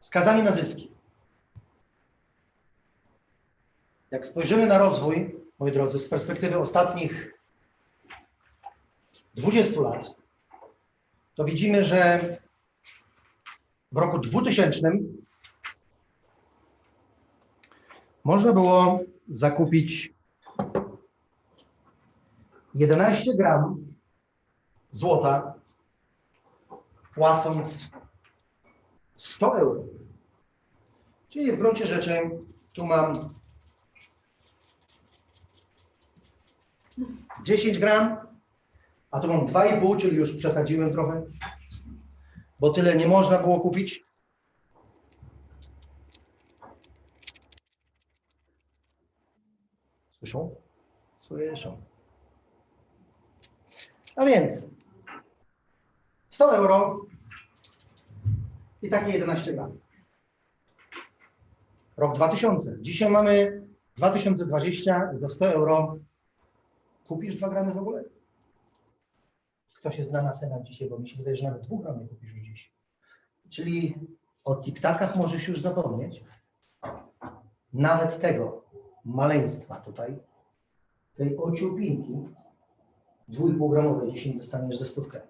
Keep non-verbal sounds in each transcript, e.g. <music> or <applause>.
skazani na zyski. Jak spojrzymy na rozwój, moi drodzy, z perspektywy ostatnich 20 lat, to widzimy, że w roku 2000 można było zakupić 11 gram złota, płacąc 100 euro. Czyli w gruncie rzeczy tu mam 10 gram, a tu mam 2,5, czyli już przesadziłem trochę, bo tyle nie można było kupić. Słyszą? Słyszą. A więc 100 euro i takie 11 gram. Rok 2000. Dzisiaj mamy 2020 i za 100 euro kupisz 2 gramy w ogóle? Kto się zna na cenach dzisiaj, bo mi się wydaje, że nawet 2 gram nie kupisz już dziś. Czyli o tiktakach możesz już zapomnieć. Nawet tego maleństwa tutaj, tej ociupinki, 2,5 gramowej, dzisiaj dostaniesz ze stówkę.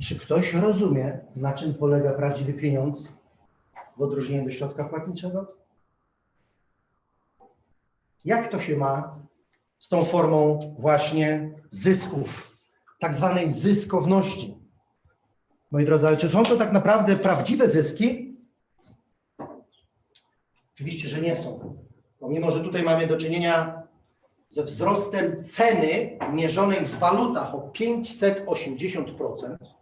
Czy ktoś rozumie, na czym polega prawdziwy pieniądz w odróżnieniu do środka płatniczego? Jak to się ma z tą formą właśnie zysków, tak zwanej zyskowności? Moi drodzy, ale czy są to tak naprawdę prawdziwe zyski? Oczywiście, że nie są. Pomimo, że tutaj mamy do czynienia ze wzrostem ceny mierzonej w walutach o 580%.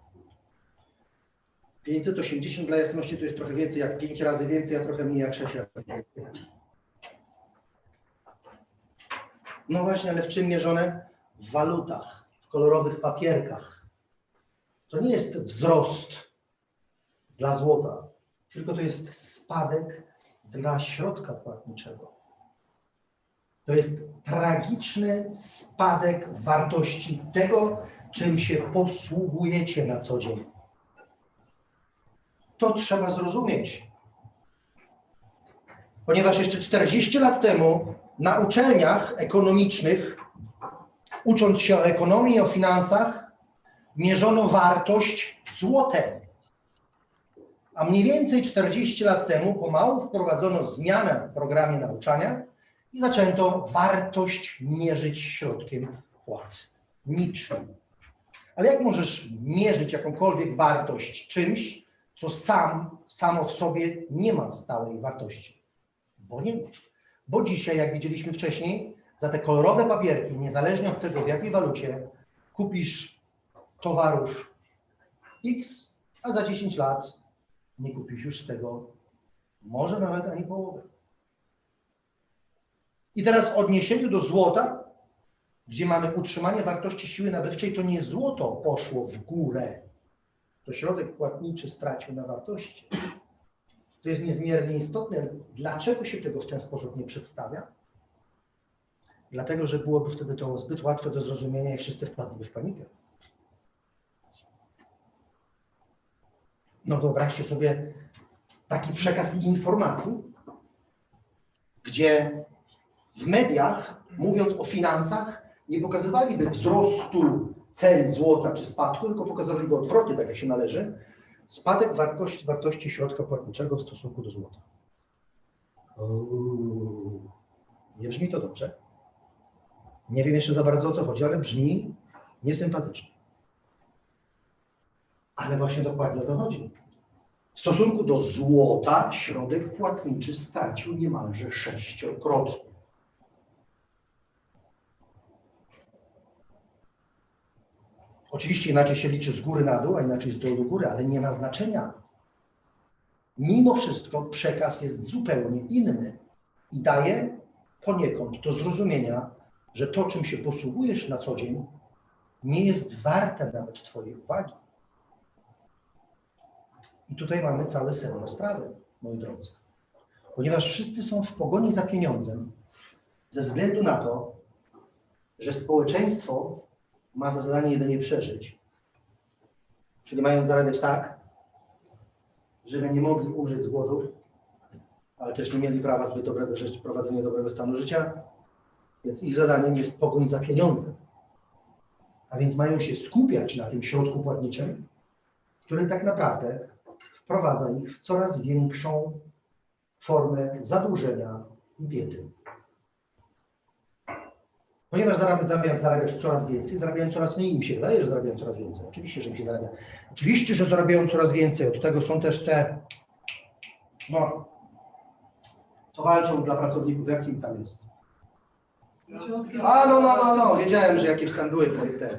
580 dla jasności to jest trochę więcej jak 5 razy więcej, a trochę mniej jak 6 razy więcej. No właśnie, ale w czym mierzone? W walutach, w kolorowych papierkach. To nie jest wzrost dla złota, tylko to jest spadek dla środka płatniczego. To jest tragiczny spadek wartości tego, czym się posługujecie na co dzień. To trzeba zrozumieć. Ponieważ jeszcze 40 lat temu na uczelniach ekonomicznych, ucząc się o ekonomii i o finansach, mierzono wartość złotem. A mniej więcej 40 lat temu pomału wprowadzono zmianę w programie nauczania i zaczęto wartość mierzyć środkiem płatniczym. Ale jak możesz mierzyć jakąkolwiek wartość czymś, co sam, samo w sobie nie ma stałej wartości? Bo nie ma. Bo dzisiaj, jak widzieliśmy wcześniej, za te kolorowe papierki, niezależnie od tego, w jakiej walucie, kupisz towarów X, a za 10 lat nie kupisz już z tego może nawet ani połowy. I teraz w odniesieniu do złota, gdzie mamy utrzymanie wartości siły nabywczej, to nie złoto poszło w górę, to środek płatniczy stracił na wartości. To jest niezmiernie istotne. Dlaczego się tego w ten sposób nie przedstawia? Dlatego, że byłoby wtedy to zbyt łatwe do zrozumienia i wszyscy wpadliby w panikę. No wyobraźcie sobie taki przekaz informacji, gdzie w mediach, mówiąc o finansach, nie pokazywaliby wzrostu cen złota czy spadku, tylko pokazywaliby odwrotnie, tak jak się należy, spadek wartości, wartości środka płatniczego w stosunku do złota. Uuu, nie brzmi to dobrze. Nie wiem jeszcze za bardzo o co chodzi, ale brzmi niesympatycznie. Ale właśnie dokładnie o to chodzi. W stosunku do złota środek płatniczy stracił niemalże sześciokrotnie. Oczywiście inaczej się liczy z góry na dół, a inaczej z dołu do góry, ale nie ma znaczenia. Mimo wszystko przekaz jest zupełnie inny i daje poniekąd do zrozumienia, że to, czym się posługujesz na co dzień, nie jest warte nawet Twojej uwagi. I tutaj mamy całe sedno sprawy, moi drodzy. Ponieważ wszyscy są w pogoni za pieniądzem, ze względu na to, że społeczeństwo ma za zadanie jedynie przeżyć. Czyli mają zarabiać tak, żeby nie mogli umrzeć z głodu, ale też nie mieli prawa zbyt dobrego życia, prowadzenia dobrego stanu życia, więc ich zadaniem jest pogoń za pieniądze. A więc mają się skupiać na tym środku płatniczym, który tak naprawdę wprowadza ich w coraz większą formę zadłużenia i biedy. Ponieważ zarabiać coraz więcej, zarabiają coraz mniej. Im się wydaje, że zarabiają coraz więcej. Oczywiście, że im się zarabia. Oczywiście, że zarabiają coraz więcej. Od tego są też te, no, co walczą dla pracowników, jakim tam jest. A, no, no, no, no, wiedziałem, że jakieś tam były te, te.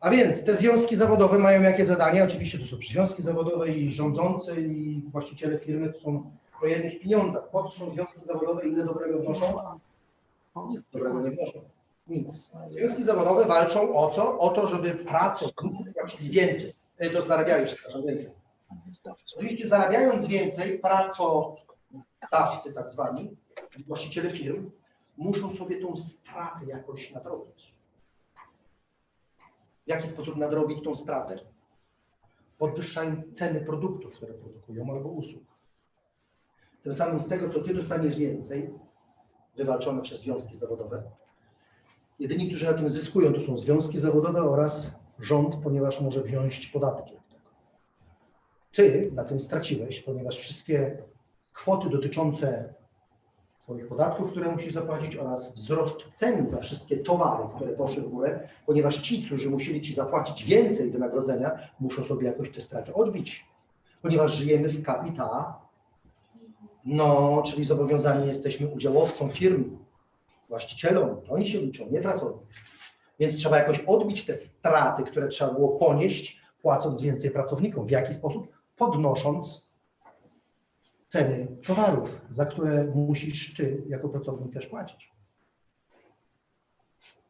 A więc te związki zawodowe mają jakie zadania? Oczywiście to są związki zawodowe i rządzący i właściciele firmy to są o jednych pieniądzach. Po co są związki zawodowe i ile dobrego wnoszą? Nic dobrego nie wnoszą. Nic. Związki zawodowe walczą o co? O to, żeby pracownicy więcej. E, To przepraszam, więcej. Oczywiście zarabiając więcej, pracodawcy tak zwani, właściciele firm, muszą sobie tą stratę jakoś nadrobić. W jaki sposób nadrobić tą stratę? Podwyższając ceny produktów, które produkują albo usług. Tym samym z tego, co ty dostaniesz więcej, wywalczone przez związki zawodowe, jedyni, którzy na tym zyskują, to są związki zawodowe oraz rząd, ponieważ może wziąć podatki. Ty na tym straciłeś, ponieważ wszystkie kwoty dotyczące Twoich podatków, które musisz zapłacić oraz wzrost cen za wszystkie towary, które poszły w górę, ponieważ ci, którzy musieli Ci zapłacić więcej wynagrodzenia, muszą sobie jakoś te straty odbić, ponieważ żyjemy w kapita, no, czyli zobowiązani jesteśmy udziałowcom firm, właścicielom, oni się liczą, nie pracownik. Więc trzeba jakoś odbić te straty, które trzeba było ponieść, płacąc więcej pracownikom. W jaki sposób? Podnosząc ceny towarów, za które musisz ty jako pracownik też płacić.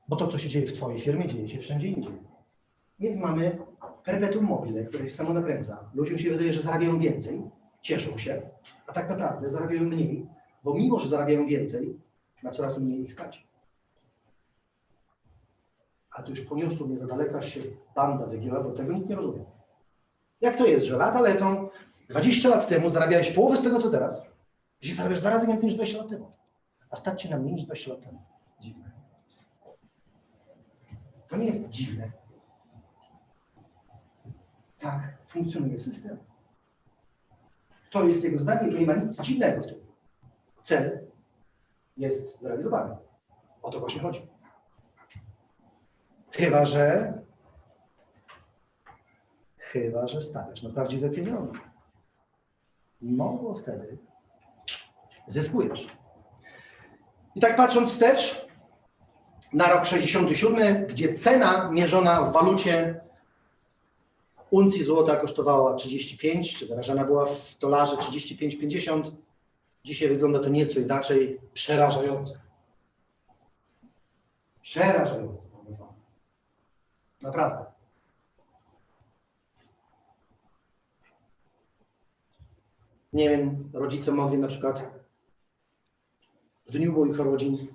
Bo to, co się dzieje w twojej firmie, dzieje się wszędzie indziej. Więc mamy perpetuum mobile, które się samo nakręca. Ludziom się wydaje, że zarabiają więcej, cieszą się, a tak naprawdę zarabiają mniej, bo mimo, że zarabiają więcej, na coraz mniej ich stać. A to już poniosło mnie za daleko, aż się banda wygięła, bo tego nikt nie rozumie. Jak to jest, że lata lecą, 20 lat temu zarabiałeś połowę z tego, co teraz. Dzisiaj zarabiasz dwa razy więcej niż 20 lat temu. A stać cię na mniej niż 20 lat temu. Dziwne. To nie jest dziwne. Tak funkcjonuje system. To jest jego zdanie, tu nie ma nic dziwnego w tym. Cel jest zrealizowany. O to właśnie chodzi. Chyba, że chyba, że stawiasz na prawdziwe pieniądze. No, bo wtedy zyskujesz. I tak patrząc wstecz na rok 67, gdzie cena mierzona w walucie uncji złota kosztowała 35, czy wyrażana była w dolarze 35,50, dzisiaj wygląda to nieco inaczej, przerażająco. Przerażająco. wam. Naprawdę. Nie wiem, rodzice mogli na przykład w dniu moich urodzin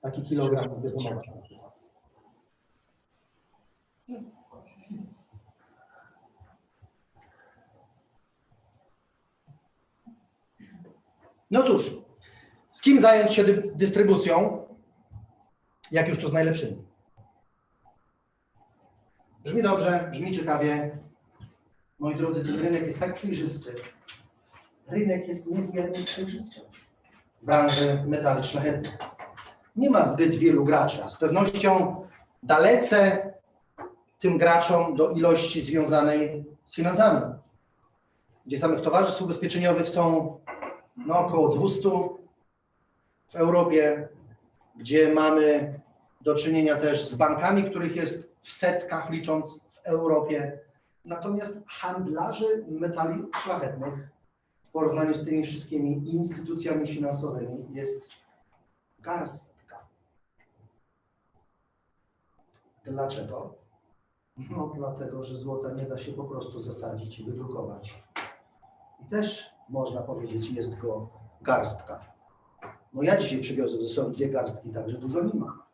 taki kilogram wypromować. No cóż, z kim zająć się dy- dystrybucją, jak już to z najlepszymi? Brzmi dobrze, brzmi ciekawie. Moi drodzy, ten rynek jest tak przejrzysty. Rynek jest niezmiernie przejrzysty w branży metali. Nie ma zbyt wielu graczy, a z pewnością dalece tym graczom do ilości związanej z finansami. Gdzie samych towarzystw ubezpieczeniowych są no, około 200 w Europie, gdzie mamy do czynienia też z bankami, których jest w setkach, licząc w Europie. Natomiast handlarzy metali szlachetnych w porównaniu z tymi wszystkimi instytucjami finansowymi jest garstka. Dlaczego? No dlatego, że złota nie da się po prostu zasadzić i wydrukować. I też można powiedzieć, jest go garstka. No ja dzisiaj przywiozłem ze sobą dwie garstki, także dużo nie ma.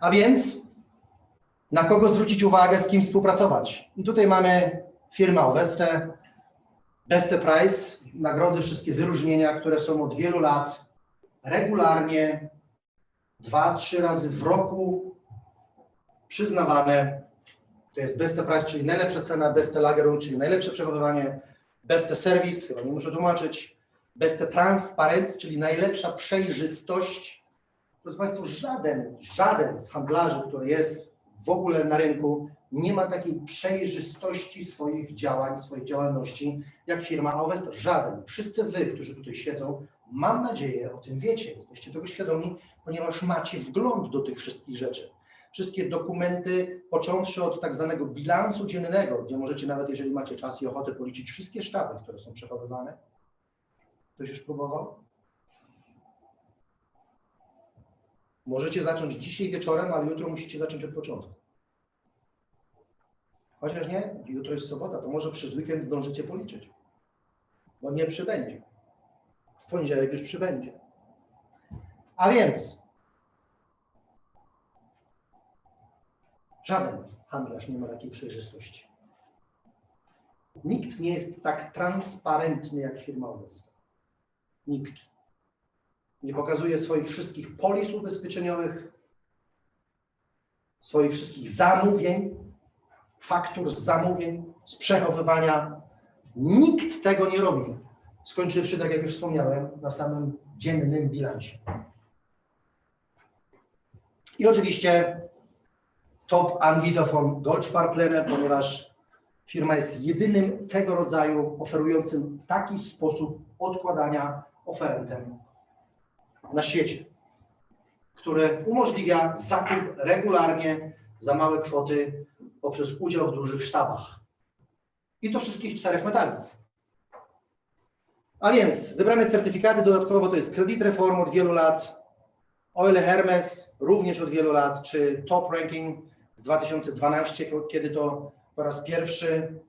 A więc Na kogo zwrócić uwagę, z kim współpracować? I tutaj mamy firmę Oveste, Beste Price, nagrody, wszystkie wyróżnienia, które są od wielu lat regularnie, dwa, trzy razy w roku przyznawane. To jest Beste Price, czyli najlepsza cena, Beste Lagerung, czyli najlepsze przechowywanie, Beste Service, chyba nie muszę tłumaczyć, Beste Transparenz, czyli najlepsza przejrzystość. Proszę Państwa, żaden, żaden z handlarzy, który jest w ogóle na rynku, nie ma takiej przejrzystości swoich działań, swojej działalności, jak firma Avesta. Żaden. Wszyscy Wy, którzy tutaj siedzą, mam nadzieję, o tym wiecie, jesteście tego świadomi, ponieważ macie wgląd do tych wszystkich rzeczy. Wszystkie dokumenty, począwszy od tak zwanego bilansu dziennego, gdzie możecie nawet, jeżeli macie czas i ochotę, policzyć wszystkie sztaby, które są przechowywane. Ktoś już próbował? Możecie zacząć dzisiaj wieczorem, ale jutro musicie zacząć od początku. Chociaż nie, jutro jest sobota, to może przez weekend zdążycie policzyć. Bo nie przybędzie. W poniedziałek już przybędzie. A więc żaden handlarz nie ma takiej przejrzystości. Nikt nie jest tak transparentny jak firma Ovesta. Nikt. Nie pokazuje swoich wszystkich polis ubezpieczeniowych, swoich wszystkich zamówień, faktur z zamówień, z przechowywania. Nikt tego nie robi. Skończywszy, tak jak już wspomniałem, na samym dziennym bilansie. I oczywiście top Anbieter von Goldsparpläne, ponieważ firma jest jedynym tego rodzaju oferującym taki sposób odkładania oferentem na świecie, który umożliwia zakup regularnie za małe kwoty poprzez udział w dużych sztabach. I to wszystkich czterech metali. A więc wybrane certyfikaty dodatkowo to jest Credit Reform od wielu lat, Oil Hermes również od wielu lat, czy Top Ranking w 2012, kiedy to po raz pierwszy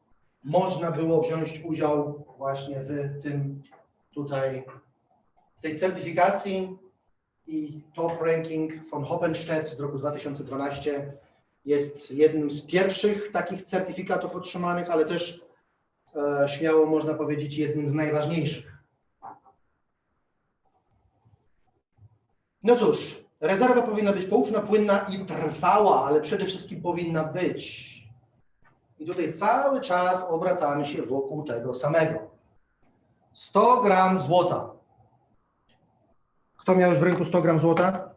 można było wziąć udział właśnie w tym tutaj, w tej certyfikacji i Top Ranking von Hoppenstedt z roku 2012 jest jednym z pierwszych takich certyfikatów otrzymanych, ale też e, śmiało można powiedzieć jednym z najważniejszych. No cóż, rezerwa powinna być poufna, płynna i trwała, ale przede wszystkim powinna być. I tutaj cały czas obracamy się wokół tego samego. 100 gram złota. Kto miał już w ręku 100 gram złota?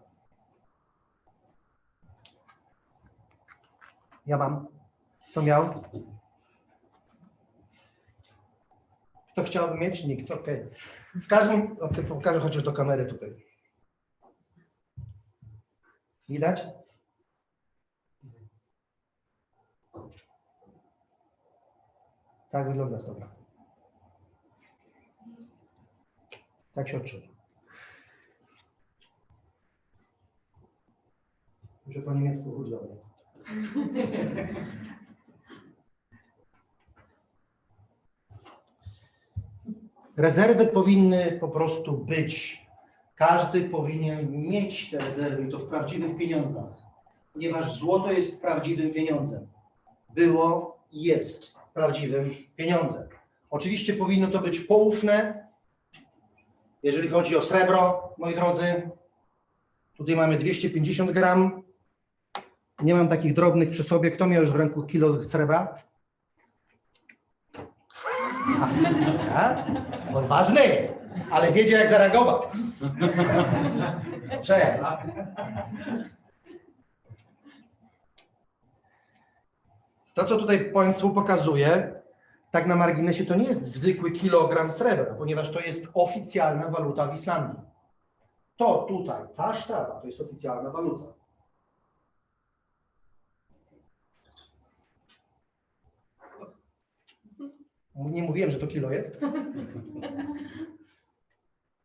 Ja mam. Kto miał? Kto chciałby mieć? Nikt. Okej. W każdym, okay, pokażę chociaż do kamery tutaj. Widać? Tak wygląda 100 gram. Tak się odczuwa. Muszę po niemiecku chodź do mnie. Rezerwy powinny po prostu być. Każdy powinien mieć te rezerwy to w prawdziwych pieniądzach, ponieważ złoto jest prawdziwym pieniądzem. Było i jest prawdziwym pieniądzem. Oczywiście powinno to być poufne. Jeżeli chodzi o srebro, moi drodzy, tutaj mamy 250 gram. Nie mam takich drobnych przy sobie. Kto miał już w ręku kilo srebra? <laughs> Odważny, ale wiedzie jak zareagować. Dobrze. To, co tutaj Państwu pokazuję, tak na marginesie, to nie jest zwykły kilogram srebra, ponieważ to jest oficjalna waluta w Islandii. To tutaj, ta sztaba, to jest oficjalna waluta. Nie mówiłem, że to kilo jest.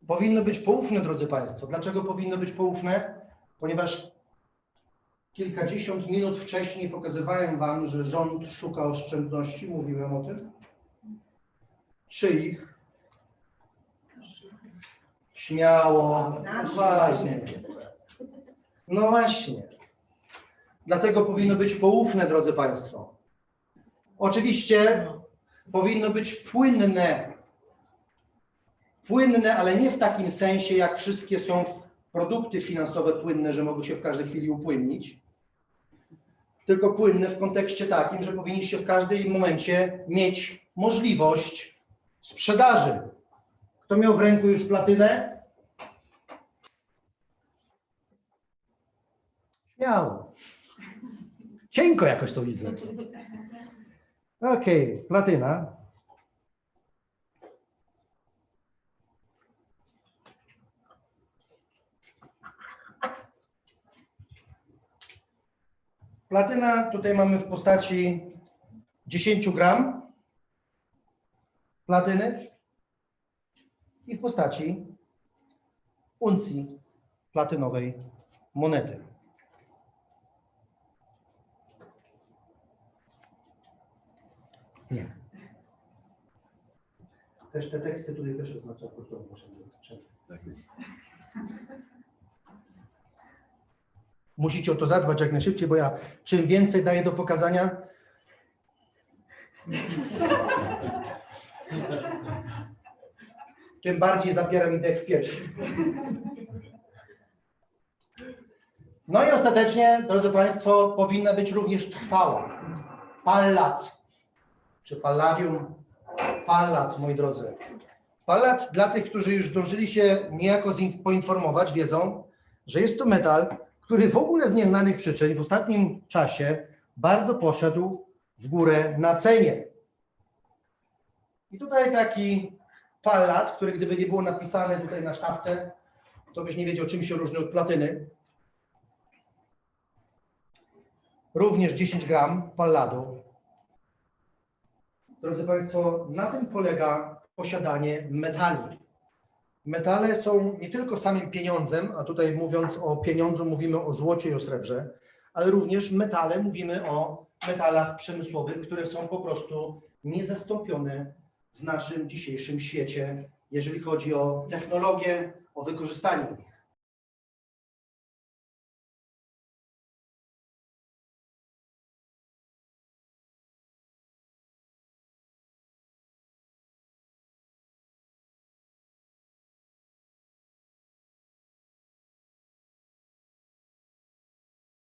Powinno być poufne, drodzy Państwo. Dlaczego powinno być poufne? Ponieważ kilkadziesiąt minut wcześniej pokazywałem Wam, że rząd szuka oszczędności. Mówiłem o tym. Czyich? Śmiało. No właśnie. No właśnie. dlatego powinno być poufne, drodzy Państwo. Oczywiście powinno być płynne. Płynne, ale nie w takim sensie, jak wszystkie są produkty finansowe płynne, że mogą się w każdej chwili upłynnić, tylko płynne w kontekście takim, że powinniście w każdym momencie mieć możliwość sprzedaży. Kto miał w ręku już platynę? Śmiało. Cienko jakoś to widzę. Okej, platyna. Platyna tutaj mamy w postaci 10 gram platyny i w postaci uncji platynowej monety. Nie. Też te teksty tutaj też oznacza kulturę, muszę powiedzieć. Musicie o to zadbać jak najszybciej, bo ja czym więcej daję do pokazania, tym bardziej zabiera mi dech w piersi. No i ostatecznie, drodzy Państwo, powinna być również trwała. Pallat, czy palladium, pallat, moi drodzy. Pallat, dla tych, którzy już zdążyli się niejako poinformować, wiedzą, że jest to metal, który w ogóle z nieznanych przyczyn w ostatnim czasie bardzo poszedł w górę na cenie. I tutaj taki pallat, który gdyby nie było napisane tutaj na sztabce, to byś nie wiedział, czym się różni od platyny. Również 10 gram palladu. Drodzy Państwo, na tym polega posiadanie metali. Metale są nie tylko samym pieniądzem, a tutaj mówiąc o pieniądzu mówimy o złocie i o srebrze, ale również metale mówimy o metalach przemysłowych, które są po prostu niezastąpione w naszym dzisiejszym świecie, jeżeli chodzi o technologię, o wykorzystanie.